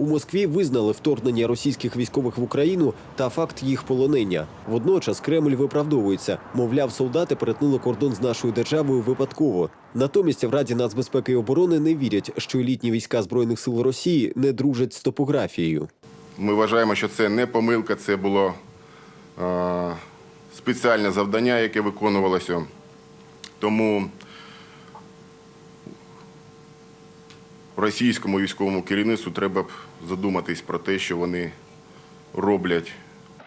У Москві визнали вторгнення російських військових в Україну та факт їх полонення. Водночас Кремль виправдовується. Мовляв, солдати перетнули кордон з нашою державою випадково. Натомість в Раді нацбезпеки і оборони не вірять, що елітні війська збройних сил Росії не дружать з топографією. Ми вважаємо, що це не помилка, це було е, спеціальне завдання, яке виконувалося. Тому російському військовому керівництву треба б задуматись про те, що вони роблять.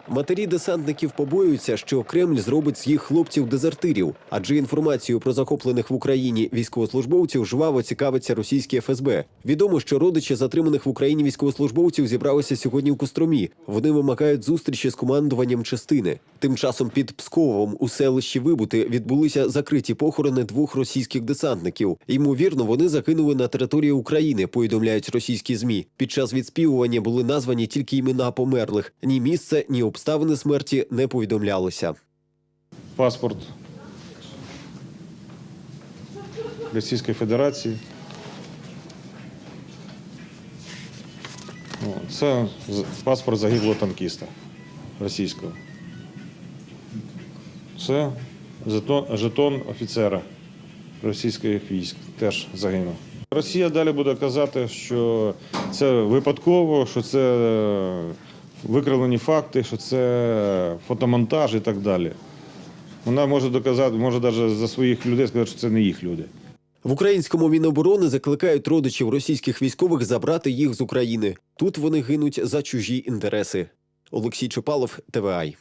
Матері десантників побоюються, що Кремль зробить з їх хлопців дезертирів, адже інформацією про захоплених в Україні військовослужбовців жваво цікавиться російське ФСБ. Відомо, що родичі затриманих в Україні військовослужбовців зібралися сьогодні у Костромі. Вони вимагають зустрічі з командуванням частини. Тим часом під Псковом у селищі Вибути відбулися закриті похорони двох російських десантників. Ймовірно, вони закинули на територію України. Повідомляють російські змі. Під час відспівування були названі тільки імена померлих. Ні місце, ні обставини смерті не повідомлялися. паспорт Російської Федерації. Це паспорт загиблого танкіста російського. Це жетон, жетон офіцера російських військ теж загинув. Росія далі буде казати, що це випадково, що це е, викривлені факти, що це фотомонтаж і так далі. Вона може доказати, може навіть за своїх людей сказати, що це не їх люди. В українському міноборони закликають родичів російських військових забрати їх з України. Тут вони гинуть за чужі інтереси. Олексій Чопалов, ТВАЙ.